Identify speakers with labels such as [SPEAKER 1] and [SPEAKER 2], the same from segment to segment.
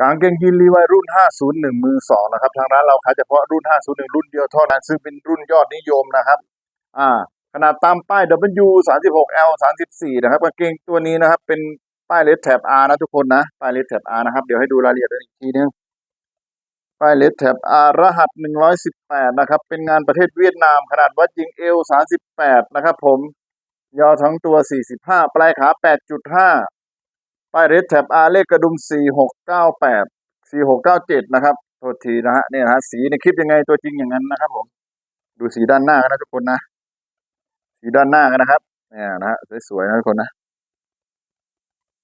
[SPEAKER 1] กางเกงยีนรีวายรุ่น 501 มือสองนะครับ ทางร้านเราขายเฉพาะรุ่น 501 รุ่นเดียวเท่านั้น ซึ่งเป็นรุ่นยอดนิยมนะครับ อ่า ขนาดตามป้าย W 36 L 34 นะครับ กางเกงตัวนี้นะครับ เป็นป้ายเลสแท็บ R นะทุกคนนะ ป้ายเลสแท็บ R นะครับ เดี๋ยวให้ดูรายละเอียดอีกทีนึง ป้ายเลสแท็บ R รหัส 118 นะครับ เป็นงานประเทศเวียดนาม ขนาดวัดยิง L 38 นะครับ ผมยาวทั้งตัว 45 ปลายขา 8.5 ป้ายเรดแท็บ R เลขกระดุม 4698 4697 นะครับ โทษทีนะฮะเนี่ยฮะสีในคลิปยังไงตัวจริงอย่างนั้นนะครับผม ดูสีด้านหน้ากันนะทุกคนนะ สีด้านหน้ากันนะครับ เนี่ยนะฮะสวยๆนะทุกคนนะ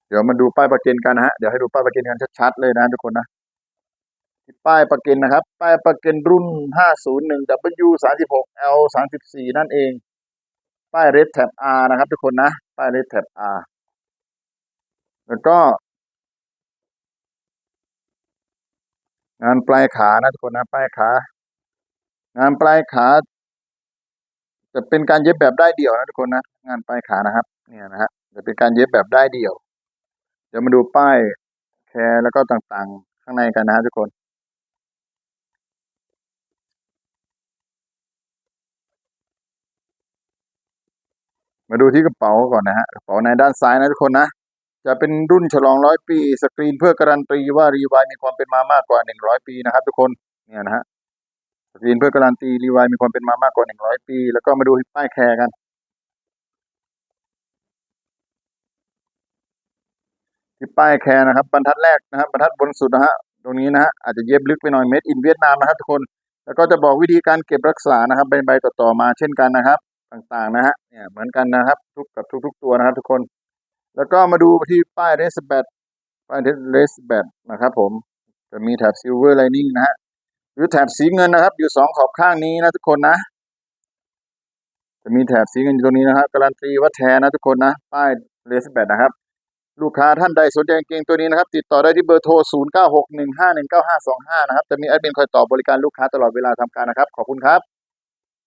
[SPEAKER 1] เดี๋ยวมาดูป้ายประกันกันนะฮะ เดี๋ยวให้ดูป้ายประกันกันชัดๆเลยนะทุกคนนะป้ายประกันนะครับ ป้ายประกันรุ่น 501 W 36 L 34 นั่นเอง ป้าย Red Tab R นะครับ ทุกคนนะ ป้าย Red Tab R แล้วก็ งานปลายขานะทุกคนนะปลายขางานปลายขา จะเป็นการเย็บแบบได้เดี่ยวนะทุกคนนะงานปลายขานะครับ เนี่ยนะฮะจะเป็นการเย็บแบบได้เดี่ยว เดี๋ยวมาดูป้ายแคร์แล้วก็ต่างๆ ข้างในกันนะฮะทุกคนมาดูที่กระเป๋าก่อนนะฮะกระเป๋าในด้านซ้ายนะทุกคนนะ จะเป็นรุ่นฉลองร้อยปี สกรีนเพื่อการันตีว่ารีวายมีความเป็นมามากกว่าหนึ่งร้อยปีนะครับ ทุกคนเนี่ยนะฮะสกรีนเพื่อการันตีรีวายมีความเป็นมามากกว่าหนึ่งร้อยปี แล้วก็มาดูป้ายแคร์กัน ที่ป้ายแคร์นะครับ บรรทัดแรกนะครับบรรทัดบนสุดนะฮะตรงนี้นะฮะอาจจะเย็บลึกไปหน่อยเม็ดอินเวียดนามนะครับทุกคนแล้วก็จะบอกวิธีการเก็บรักษานะครับเป็นใบต่อๆมาเช่นกันนะครับ ต่างๆนะฮะเนี่ยเหมือนกันนะครับ ทุกกับทุก ๆ ตัวนะครับ ทุกคน แล้วก็มาดูที่ป้ายเรสแบตป้ายเรสแบตนะครับผมจะมีแถบซิลเวอร์ไลนิ่งนะฮะหรือแถบสีเงินนะครับ อยู่สองขอบข้างนี้นะทุกคนนะ จะมีแถบสีเงินอยู่ตรงนี้นะครับการันตีว่าแท้นะทุกคนนะป้ายเรสแบตนะครับ ลูกค้าท่านใดสนใจกางเกงตัวนี้นะครับ ติดต่อได้ที่เบอร์โทร 0961519525 นะครับจะมีแอดมินคอยตอบบริการลูกค้าตลอดเวลาทำการนะครับ ขอบคุณครับ